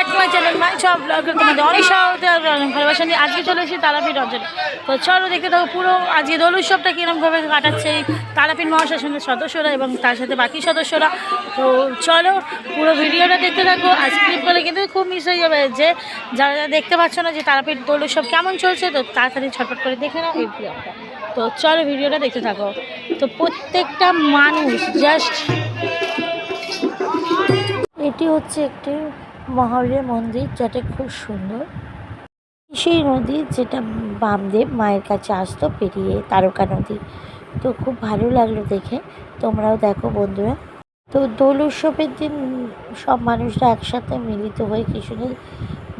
Back to my সব ভালোবাসা নিয়ে আজকে চলে এসেছি তারাপীঠ অঞ্চলে তো চলো দেখতে থাকো পুরো আজকে দোল উৎসবটা কীরকমভাবে কাটাচ্ছে তারাপীঠ মহাশাসনের সদস্যরা এবং তার সাথে বাকি সদস্যরা। তো চলো পুরো ভিডিওটা দেখতে থাকো। আর স্ক্রিপ করলে কিন্তু খুব মিস হয়ে যাবে যে যারা যারা দেখতে পাচ্ছ না যে তারাপীঠ দোল উৎসব কেমন চলছে, তো তাড়াতাড়ি ছটফট করে দেখে নাও এই তো চলো ভিডিওটা দেখতে থাকো। তো প্রত্যেকটা মানুষ জাস্ট এটি হচ্ছে একটি মহাবীরের মন্দির, যেটা খুব সুন্দর। সেই নদী যেটা বামদেব মায়ের কাছে আসতো, পেরিয়ে তারকা নদী। তো খুব ভালো লাগল দেখে। তোমরাও দেখো বন্ধুরা। তো দোল উৎসবের দিন সব মানুষরা একসাথে মিলিত হয়ে কি সুন্দর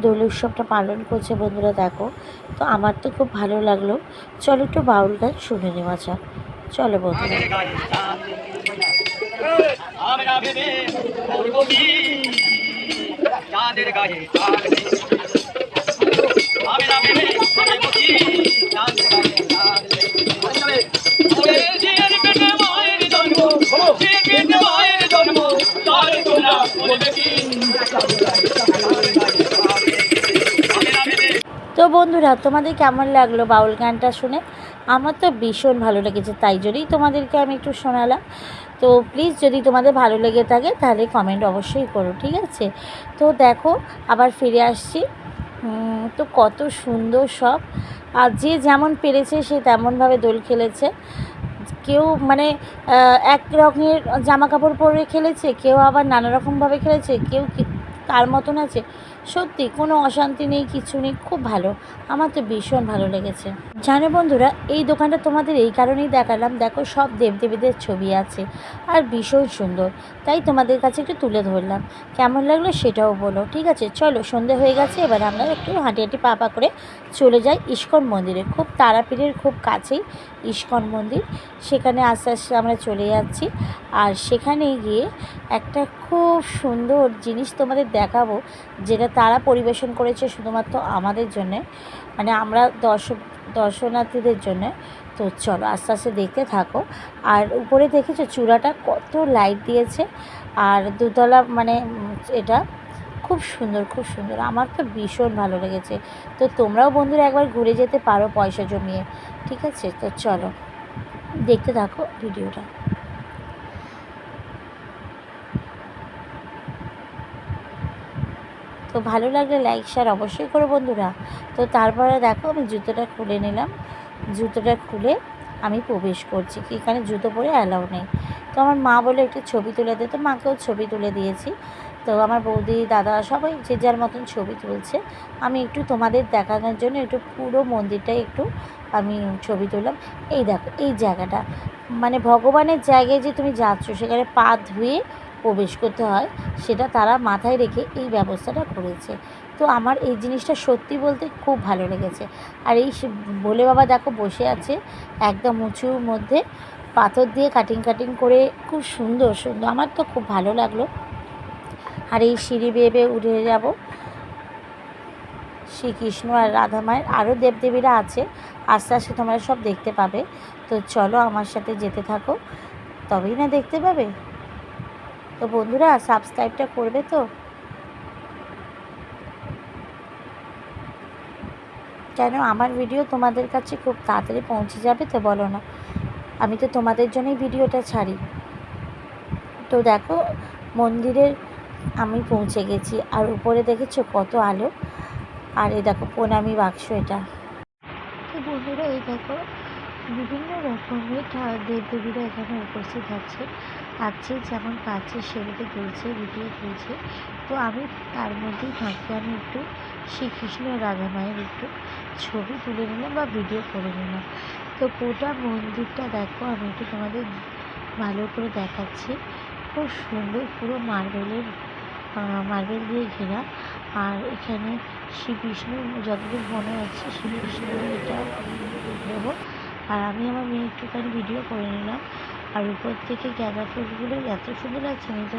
দোল উৎসবটা পালন করছে বন্ধুরা, দেখো। তো আমার তো খুব ভালো লাগল। চলো একটু বাউল গান শুনে নেওয়া যাক। চলো বন্ধুরা। আমরা তো বন্ধুরা, তোমাদের কেমন লাগল বাউল গানটা শুনে? আমার তো ভীষণ ভালো লেগেছে, তাই জন্যই তোমাদেরকে আমি একটু শোনালাম। তো প্লিজ যদি তোমাদের ভালো লেগে থাকে, তাহলে কমেন্ট অবশ্যই করো, ঠিক আছে? তো দেখো, আবার ফিরে আসছি। তো কত সুন্দর সব। আর যে যেমন পেরেছে, সে তেমনভাবে দোল খেলেছে। কেউ মানে এক রকমের জামা কাপড় পরে খেলেছে, কেউ আবার নানা রকমভাবে খেলেছে, কেউ কার মতন আছে? সত্যি, কোনো অশান্তি নেই, কিছু নেই, খুব ভালো। আমার তো ভীষণ ভালো লেগেছে। জানো বন্ধুরা, এই দোকানটা তোমাদের এই কারণেই দেখালাম। দেখো সব দেবদেবীদের ছবি আছে আর ভীষণ সুন্দর। তাই তোমাদের কাছে একটু তুলে ধরলাম। কেমন লাগল সেটাও বলো, ঠিক আছে? চলো, সন্ধে হয়ে গেছে, এবার আমরা একটু হাঁটি হাঁটি পা পা করে চলে যাই ইস্কন মন্দিরে। খুব তারাপীঠের খুব কাছেই ইস্কন মন্দির। সেখানে আস্তে আস্তে আমরা চলে যাচ্ছি। আর সেখানে গিয়ে একটা খুব সুন্দর জিনিস তোমাদের দেখাবো, যেটা তারা পরিবেশন করেছে শুধুমাত্র আমাদের জন্যে। মানে আমরা দর্শক দর্শনার্থীদের জন্য। তো চলো আস্তে আস্তে দেখতে থাকো। আর উপরে দেখেছ চূড়াটা কত লাইট দিয়েছে। আর দুতলা মানে এটা খুব সুন্দর খুব সুন্দর। আমার তো ভীষণ ভালো লেগেছে। তো তোমরাও বন্ধুরা একবার ঘুরে যেতে পারো পয়সা জমিয়ে, ঠিক আছে? তো চলো, দেখতে থাকো ভিডিওটা। তো ভালো লাগলে লাইক শেয়ার অবশ্যই করো বন্ধুরা। তো তারপরে দেখো আমি জুতোটা খুলে নিলাম। জুতোটা খুলে আমি প্রবেশ করছি এখানে জুতো পরে অ্যালাউ নেই। তো আমার মা বলে একটু ছবি তুলে দে, তো মাকেও ছবি তুলে দিয়েছি। তো আমার বৌদি, দাদা সবাই যে যার মতন ছবি তুলছে, আমি একটু তোমাদের দেখানোর জন্য একটু পুরো মন্দিরটাই একটু আমি ছবি তুললাম। এই দেখো, এই জায়গাটা মানে ভগবানের জায়গায় যে তুমি যাচ্ছ, সেখানে পা ধুয়ে প্রবেশ করতে হয়, সেটা তারা মাথায় রেখে এই ব্যবস্থাটা করেছে। তো আমার এই জিনিসটা সত্যি বলতে খুব ভালো লেগেছে। আর এই ভোলে বাবা দেখো বসে আছে, একদম উঁচুর মধ্যে, পাথর দিয়ে কাটিং কাটিং করে, খুব সুন্দর সুন্দর, আমার তো খুব ভালো লাগল। আর এই সিঁড়ি বেয়ে বেয়ে উঠে যাব। শ্রীকৃষ্ণ আর রাধা মায়ের আরও দেবদেবীরা আছে। আস্তে আস্তে তোমরা সব দেখতে পাবে। তো চলো আমার সাথে যেতে থাকো। তবেই না দেখতে পাবে। তো বন্ধুরা, সাবস্ক্রাইবটা করবে তো? কেন আমার ভিডিও তোমাদের কাছে খুব তাড়াতাড়ি পৌঁছে যাবে তো বলো না। আমি তো তোমাদের জন্যই ভিডিওটা ছাড়ি। তো দেখো, মন্দিরের আমি পৌঁছে গেছি আর উপরে দেখেছ কত আলো? আর এই দেখো প্রণামী বাক্স এটা। তো বন্ধুরা, এই দেখো, বিভিন্ন রকমের দেবদেবীরা এখানে উপস্থিত আছে। আছে যেমন কাছে সেগুলো তুলছে ভিডিও তুলছে। তো আমি তার মধ্যেই ফাঁকে আমি একটু শ্রীকৃষ্ণ রাধা মায়ের একটু ছবি তুলে নিলাম বা ভিডিও করে নিলাম। তো গোটা মন্দিরটা দেখো, আমি একটু তোমাদের ভালো করে দেখাচ্ছি। খুব সুন্দর পুরো মার্বেলের মার্বেল দিয়ে ঘেরা। আর এখানে শ্রীকৃষ্ণ যতদূর মনে হচ্ছে শ্রীকৃষ্ণ এটা দেবো। আর আমি আমার মেয়ে একটুখানি ভিডিও করে নিলাম। আর উপর থেকে গাঁদা ফুলগুলো এত সুন্দর লাগছে, আমি তো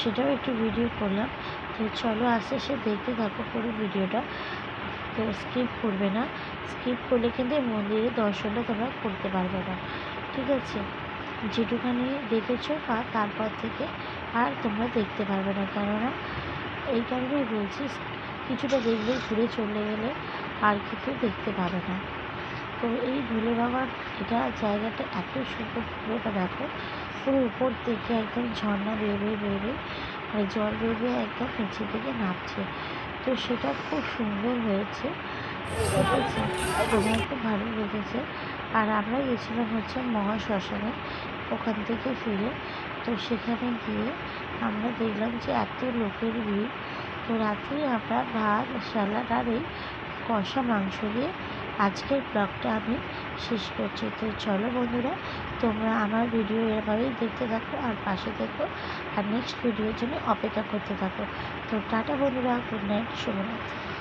সেটাও একটু ভিডিও করলাম। তো চলো আস্তে আস্তে দেখতে থাকো পুরো ভিডিওটা তো স্কিপ করবে না। স্কিপ করলে কিন্তু মন্দিরের দর্শনটা তোমরা করতে পারবে না। ঠিক আছে? যেটুখানি দেখেছ বা তারপর থেকে আর তোমরা দেখতে পারবে না, কেননা এই কারণেই বলছি, কিছুটা দেখবে ঘুরে চলে গেলে আর কিছু দেখতে পাবে না। তো এই ভোলে বাবার এটা জায়গাটা এত সুন্দর, পুরোটা দেখো, পুরো উপর থেকে একদম ঝর্ণা বেয়ে বেয়ে মানে জল বেয়ে একদম নিচের দিকে নামছে। তো সেটা খুব সুন্দর হয়েছে। আমার খুব ভালো লেগেছে। আর আমরা গেছিলাম হচ্ছে মহাশ্মশানে, ওখান থেকে ফিরে তো সেখানে গিয়ে আমরা দেখলাম যে এত লোকের ভিড়। তো রাত্রে আমরা ভাত, স্যালাড আর এই কষা মাংস দিয়ে আজকের ব্লগটা আমি শেষ করছি। তো চলো বন্ধুরা, তোমরা আমার ভিডিও এভাবেই দেখতে থাকো আর পাশে থেকো আর নেক্সট ভিডিওর জন্য অপেক্ষা করতে থাকো। তো টাটা বন্ধুরা গুড নাইট শুভরাত্রি।